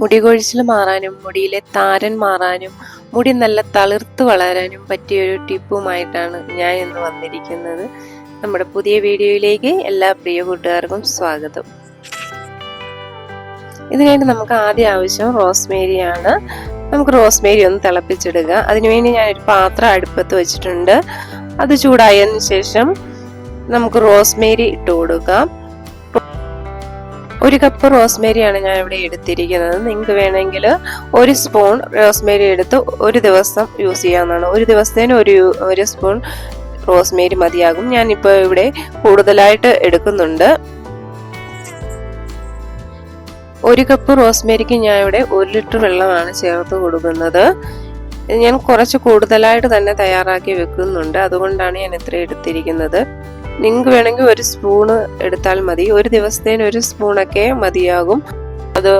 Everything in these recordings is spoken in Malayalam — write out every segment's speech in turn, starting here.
മുടി കൊഴിച്ചിൽ മാറാനും മുടിയിലെ താരൻ മാറാനും മുടി നല്ല തളിർത്ത് വളരാനും പറ്റിയൊരു ടിപ്പുമായിട്ടാണ് ഞാൻ ഇന്ന് വന്നിരിക്കുന്നത്. നമ്മുടെ പുതിയ വീഡിയോയിലേക്ക് എല്ലാ പ്രിയ കൂട്ടുകാർക്കും സ്വാഗതം. ഇതിനായിട്ട് നമുക്ക് ആദ്യം ആവശ്യം റോസ്മേരി ആണ് നമുക്ക് റോസ്മേരി ഒന്ന് തിളപ്പിച്ചെടുക്കുക അതിനുവേണ്ടി ഞാൻ ഒരു പാത്രം അടുപ്പത്ത് വെച്ചിട്ടുണ്ട്. അത് ചൂടായതിനു ശേഷം നമുക്ക് റോസ്മേരി ഇട്ട് കൊടുക്കാം. ഒരു കപ്പ് റോസ്മേരിയാണ് ഞാൻ ഇവിടെ എടുത്തിരിക്കുന്നത്. നിങ്ങൾക്ക് വേണമെങ്കിൽ ഒരു സ്പൂൺ റോസ്മേരി എടുത്ത് ഒരു ദിവസം യൂസ് ചെയ്യാവുന്നതാണ്. ഒരു ദിവസത്തേന് ഒരു ഒരു സ്പൂൺ റോസ്മേരി മതിയാകും. ഞാനിപ്പോൾ ഇവിടെ കൂടുതലായിട്ട് എടുക്കുന്നുണ്ട്. ഒരു കപ്പ് റോസ്മേരിക്ക് ഞാൻ ഇവിടെ ഒരു ലിറ്റർ വെള്ളമാണ് ചേർത്ത് കൊടുക്കുന്നത്. ഞാൻ കുറച്ച് കൂടുതലായിട്ട് തന്നെ തയ്യാറാക്കി വെക്കുന്നുണ്ട്. അതുകൊണ്ടാണ് ഞാൻ ഇത്ര എടുത്തിരിക്കുന്നത്. നിങ്ങൾക്ക് വേണമെങ്കിൽ ഒരു സ്പൂണ് എടുത്താൽ മതി. ഒരു ദിവസത്തേന് ഒരു സ്പൂണൊക്കെ മതിയാകും. അത്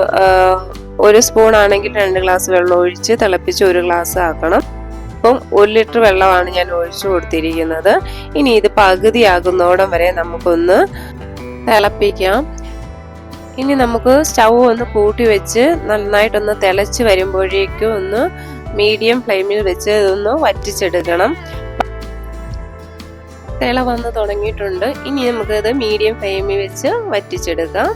ഒരു സ്പൂൺ ആണെങ്കിൽ രണ്ട് ഗ്ലാസ് വെള്ളം ഒഴിച്ച് തിളപ്പിച്ച് ഒരു ഗ്ലാസ് ആക്കണം. അപ്പം ഒരു ലിറ്റർ വെള്ളമാണ് ഞാൻ ഒഴിച്ചു കൊടുത്തിരിക്കുന്നത്. ഇനി ഇത് പകുതിയാകുന്നോടം വരെ നമുക്കൊന്ന് തിളപ്പിക്കാം. ഇനി നമുക്ക് സ്റ്റൗ ഒന്ന് കൂട്ടി വെച്ച് നന്നായിട്ടൊന്ന് തിളച്ച് വരുമ്പോഴേക്കും ഒന്ന് മീഡിയം ഫ്ലെയിമിൽ വെച്ച് ഇതൊന്ന് വറ്റിച്ചെടുക്കണം. തിള വന്ന് തുടങ്ങിയിട്ടുണ്ട്. ഇനി നമുക്കത് മീഡിയം ഫ്ലെയിമിൽ വെച്ച് വറ്റിച്ചെടുക്കാം.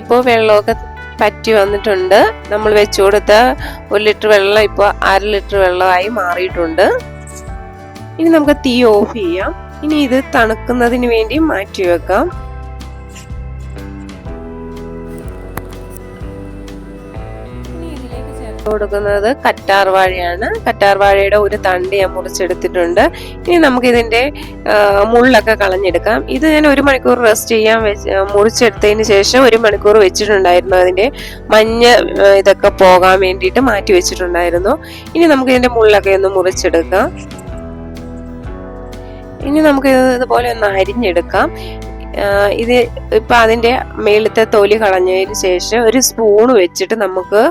ഇപ്പോൾ വെള്ളമൊക്കെ പറ്റി വന്നിട്ടുണ്ട്. നമ്മൾ വെച്ചു കൊടുത്ത ഒരു ലിറ്റർ വെള്ളം ഇപ്പോൾ അര ലിറ്റർ വെള്ളമായി മാറിയിട്ടുണ്ട്. ഇനി നമുക്ക് തീ ഓഫ് ചെയ്യാം. ഇനി ഇത് തണുക്കുന്നതിന് വേണ്ടി മാറ്റി വെക്കാം. കൊടുക്കുന്നത് കറ്റാർ വാഴയാണ് കറ്റാർ വാഴയുടെ ഒരു തണ്ട് ഞാൻ മുറിച്ചെടുത്തിട്ടുണ്ട്. ഇനി നമുക്ക് ഇതിന്റെ മുള്ളൊക്കെ കളഞ്ഞെടുക്കാം. ഇത് ഞാൻ ഒരു മണിക്കൂർ റെസ്റ്റ് ചെയ്യാൻ വെച്ച് മുറിച്ചെടുത്തതിന് ശേഷം ഒരു മണിക്കൂർ വെച്ചിട്ടുണ്ടായിരുന്നു. അതിന്റെ മഞ്ഞ ഇതൊക്കെ പോകാൻ വേണ്ടിയിട്ട് മാറ്റി വെച്ചിട്ടുണ്ടായിരുന്നു. ഇനി നമുക്ക് ഇതിന്റെ മുള്ളൊക്കെ ഒന്ന് മുറിച്ചെടുക്കാം. ഇനി നമുക്ക് ഇതുപോലെ ഒന്ന് അരിഞ്ഞെടുക്കാം. ഇത് ഇപ്പൊ അതിന്റെ മേളത്തെ തൊലി കളഞ്ഞതിന് ശേഷം ഒരു സ്പൂൺ വെച്ചിട്ട് നമുക്ക്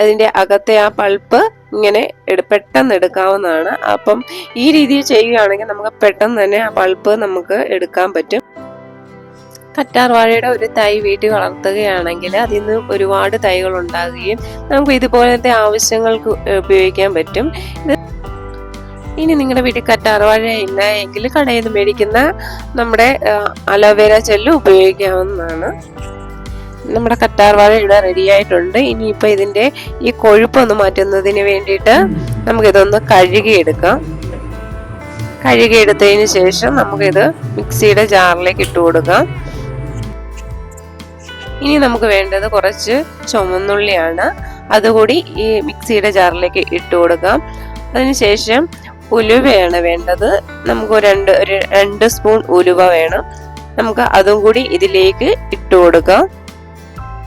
അതിന്റെ അകത്തെ ആ പൾപ്പ് ഇങ്ങനെ പെട്ടെന്ന് എടുക്കാവുന്നതാണ്. അപ്പം ഈ രീതിയിൽ ചെയ്യുകയാണെങ്കിൽ നമുക്ക് പെട്ടെന്ന് തന്നെ ആ പൾപ്പ് നമുക്ക് എടുക്കാൻ പറ്റും. കറ്റാർ വാഴയുടെ ഒരു തൈ വീട്ടിൽ വളർത്തുകയാണെങ്കിൽ അതിൽ നിന്ന് ഒരുപാട് തൈകൾ ഉണ്ടാകുകയും നമുക്ക് ഇതുപോലത്തെ ആവശ്യങ്ങൾക്ക് ഉപയോഗിക്കാൻ പറ്റും. ഇനി നിങ്ങളുടെ വീട്ടിൽ കറ്റാർവാഴ ഇല്ല എങ്കിൽ കടയിൽ നിന്ന് മേടിക്കുന്ന നമ്മുടെ അലോവേര ജെല്ല് ഉപയോഗിക്കാവുന്നതാണ്. നമ്മുടെ കറ്റാർവാഴ ഇവിടെ റെഡി ആയിട്ടുണ്ട്. ഇനിയിപ്പോൾ ഇതിന്റെ ഈ കൊഴുപ്പൊന്ന് മാറ്റുന്നതിന് വേണ്ടിയിട്ട് നമുക്കിതൊന്ന് കഴുകിയെടുക്കാം. കഴുകിയെടുത്തതിന് ശേഷം നമുക്കിത് മിക്സിയുടെ ജാറിലേക്ക് ഇട്ട് കൊടുക്കാം. ഇനി നമുക്ക് വേണ്ടത് കുറച്ച് ചുമന്നുള്ളിയാണ് അതുകൂടി ഈ മിക്സിയുടെ ജാറിലേക്ക് ഇട്ട് കൊടുക്കാം. അതിനുശേഷം ഉലുവയാണ് വേണ്ടത്. നമുക്ക് രണ്ട് ഒരു രണ്ട് സ്പൂൺ ഉലുവ വേണം. നമുക്ക് അതും കൂടി ഇതിലേക്ക് ഇട്ട് കൊടുക്കാം.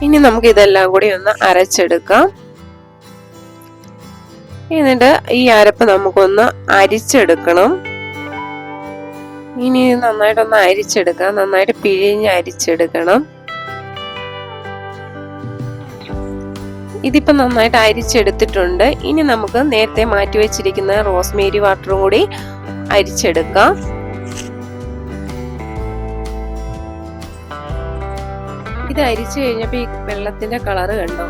ഇനി നമുക്ക് ഇതെല്ലാം കൂടി ഒന്ന് അരച്ചെടുക്കാം. എന്നിട്ട് ഈ അരപ്പ് നമുക്കൊന്ന് അരിച്ചെടുക്കണം. ഇനി നന്നായിട്ടൊന്ന് അരിച്ചെടുക്കാം. നന്നായിട്ട് പിഴിഞ്ഞ് അരിച്ചെടുക്കണം. ഇതിപ്പോൾ നന്നായിട്ട് അരിച്ചെടുത്തിട്ടുണ്ട്. ഇനി നമുക്ക് നേരത്തെ മാറ്റി വെച്ചിരിക്കുന്ന റോസ്മേരി വാട്ടറും കൂടി അരിച്ചെടുക്കാം. ഇത് അരിച്ചു കഴിഞ്ഞപ്പോൾ ഈ വെള്ളത്തിന്റെ കളറ് കണ്ടോ?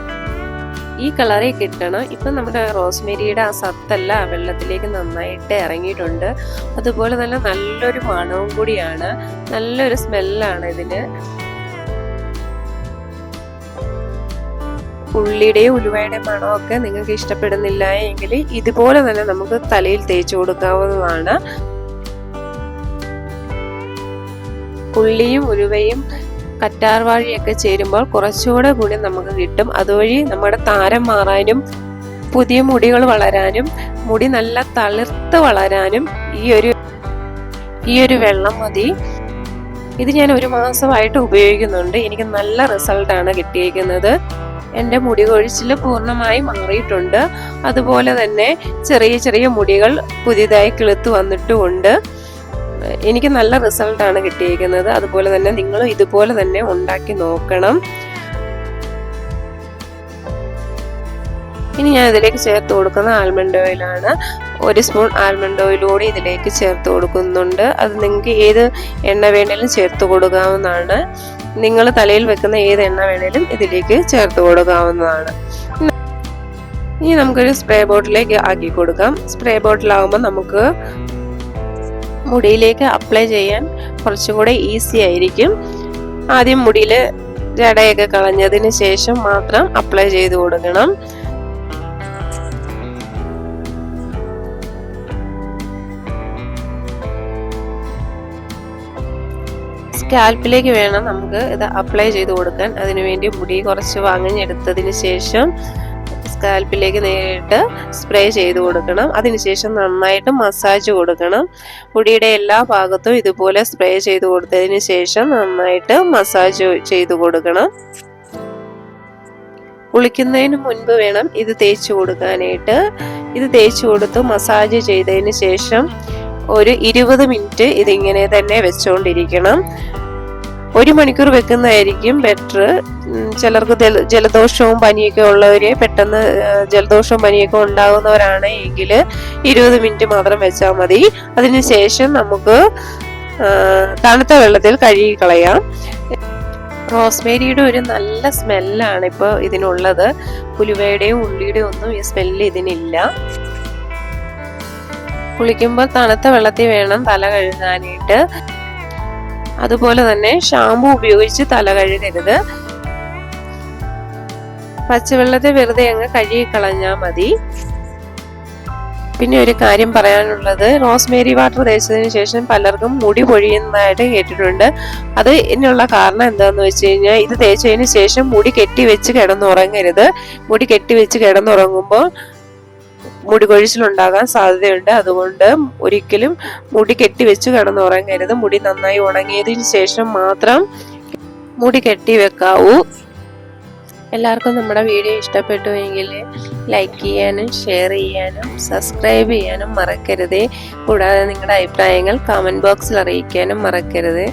ഈ കളറിൽ കിട്ടണം. ഇപ്പം നമ്മുടെ റോസ്മേരിയുടെ ആ സത്തല്ല വെള്ളത്തിലേക്ക് നന്നായിട്ട് ഇറങ്ങിയിട്ടുണ്ട്. അതുപോലെ തന്നെ നല്ലൊരു മണവും കൂടിയാണ്. നല്ലൊരു സ്മെല്ലാണ് ഇതിന്. ഉള്ളിയുടെയും ഉലുവയുടെയും മണമൊക്കെ നിങ്ങൾക്ക് ഇഷ്ടപ്പെടുന്നില്ല എങ്കിൽ ഇതുപോലെ തന്നെ നമുക്ക് തലയിൽ തേച്ചു കൊടുക്കാവുന്നതാണ്. ഉള്ളിയും ഉലുവയും കറ്റാർവാഴിയൊക്കെ ചേരുമ്പോൾ കുറച്ചുകൂടെ ഗുണം നമുക്ക് കിട്ടും. അതുവഴി നമ്മുടെ താരം മാറാനും പുതിയ മുടികൾ വളരാനും മുടി നല്ല തളിർത്ത് വളരാനും ഈ ഒരു ഈ ഒരു വെള്ളം മതി. ഇത് ഞാൻ ഒരു മാസമായിട്ട് ഉപയോഗിക്കുന്നുണ്ട്. എനിക്ക് നല്ല റിസൾട്ടാണ് കിട്ടിയിരിക്കുന്നത്. എന്റെ മുടി കൊഴിച്ചിൽ പൂർണമായി മാറിയിട്ടുണ്ട്. അതുപോലെ തന്നെ ചെറിയ ചെറിയ മുടികൾ പുതിയതായി കിളുത്ത് വന്നിട്ടുമുണ്ട്. എനിക്ക് നല്ല റിസൾട്ടാണ് കിട്ടിയിരിക്കുന്നത്. അതുപോലെ തന്നെ നിങ്ങളും ഇതുപോലെ തന്നെ ഉണ്ടാക്കി നോക്കണം. ഇനി ഞാൻ ഇതിലേക്ക് ചേർത്ത് കൊടുക്കുന്ന ആൽമണ്ട് ഓയിലാണ് ഒരു സ്പൂൺ ആൽമണ്ട് ഓയിലൂടെ ഇതിലേക്ക് ചേർത്ത് കൊടുക്കുന്നുണ്ട്. അത് നിങ്ങൾക്ക് ഏത് എണ്ണ വേണേലും ചേർത്ത് കൊടുക്കാവുന്നതാണ്. നിങ്ങൾ തലയിൽ വെക്കുന്ന ഏത് എണ്ണ വേണേലും ഇതിലേക്ക് ചേർത്ത് കൊടുക്കാവുന്നതാണ്. ഇനി നമുക്കൊരു സ്പ്രേ ബോട്ടിലേക്ക് ആക്കി കൊടുക്കാം. സ്പ്രേ ബോട്ടിലാകുമ്പോൾ നമുക്ക് മുടിയിലേക്ക് അപ്ലൈ ചെയ്യാൻ കുറച്ചും കൂടെ ഈസി ആയിരിക്കും. ആദ്യം മുടിയിൽ ജടയൊക്കെ കളഞ്ഞതിന് ശേഷം മാത്രം അപ്ലൈ ചെയ്ത് കൊടുക്കണം. സ്കാൽപ്പിലേക്ക് വേണം നമുക്ക് ഇത് അപ്ലൈ ചെയ്ത് കൊടുക്കാൻ. അതിനുവേണ്ടി മുടി കുറച്ച് വാങ്ങിഞ്ഞെടുത്തതിന് ശേഷം സ്കാൽപ്പിലേക്ക് നേരിട്ട് സ്പ്രേ ചെയ്ത് കൊടുക്കണം. അതിനുശേഷം നന്നായിട്ട് മസാജ് കൊടുക്കണം. മുടിയുടെ എല്ലാ ഭാഗത്തും ഇതുപോലെ സ്പ്രേ ചെയ്ത് കൊടുത്തതിന് ശേഷം നന്നായിട്ട് മസാജ് ചെയ്ത് കൊടുക്കണം. കുളിക്കുന്നതിന് മുൻപ് വേണം ഇത് തേച്ച് കൊടുക്കാനായിട്ട്. ഇത് തേച്ച് കൊടുത്ത് മസാജ് ചെയ്തതിന് ശേഷം ഒരു ഇരുപത് മിനിറ്റ് ഇതിങ്ങനെ തന്നെ വെച്ചുകൊണ്ടിരിക്കണം ഒരു മണിക്കൂർ വെക്കുന്നതായിരിക്കും ബെറ്റർ ചിലർക്ക് ജലദോഷവും പനിയൊക്കെ ഉള്ളവരെ പെട്ടെന്ന് ജലദോഷവും പനിയൊക്കെ ഉണ്ടാകുന്നവരാണ് എങ്കിൽ ഇരുപത് മിനിറ്റ് മാത്രം വെച്ചാൽ മതി. അതിനുശേഷം നമുക്ക് തണുത്ത വെള്ളത്തിൽ കഴുകി കളയാം റോസ്മേരിയുടെ ഒരു നല്ല സ്മെല്ലാണ് ഇപ്പോൾ ഇതിനുള്ളത്. പുലുവയുടെയും ഉള്ളിയുടെയും ഒന്നും ഈ സ്മെല്ല് ഇതിനില്ല. കുളിക്കുമ്പോൾ തണുത്ത വെള്ളത്തിൽ വേണം തല കഴുകാനായിട്ട്. അതുപോലെ തന്നെ ഷാമ്പു ഉപയോഗിച്ച് തല കഴുകരുത്. പച്ചവെള്ളത്തെ വെറുതെ അങ്ങ് കഴുകി കളഞ്ഞാൽ മതി. പിന്നെ ഒരു കാര്യം പറയാനുള്ളത് റോസ്മേരി വാട്ടർ തേച്ചതിന് ശേഷം പലർക്കും മുടി പൊഴിയുന്നതായിട്ട് കേട്ടിട്ടുണ്ട്. അത് ഇതിനുള്ള കാരണം എന്താണെന്ന് വെച്ച് കഴിഞ്ഞാൽ ഇത് തേച്ചതിന് ശേഷം മുടി കെട്ടി വെച്ച് കിടന്നുറങ്ങരുത്. മുടി കെട്ടി വെച്ച് കിടന്നുറങ്ങുമ്പോൾ മുടി കൊഴിച്ചിലുണ്ടാകാൻ സാധ്യതയുണ്ട്. അതുകൊണ്ട് ഒരിക്കലും മുടി കെട്ടി വെച്ച് കിടന്നുറങ്ങരുത് മുടി നന്നായി ഉണങ്ങിയതിന് ശേഷം മാത്രം മുടി കെട്ടി വെക്കാവൂ. എല്ലാവർക്കും നമ്മുടെ വീഡിയോ ഇഷ്ടപ്പെട്ടുവെങ്കിൽ ലൈക്ക് ചെയ്യാനും ഷെയർ ചെയ്യാനും സബ്സ്ക്രൈബ് ചെയ്യാനും മറക്കരുത്. കൂടാതെ നിങ്ങളുടെ അഭിപ്രായങ്ങൾ കമന്റ് ബോക്സിൽ അറിയിക്കാനും മറക്കരുത്.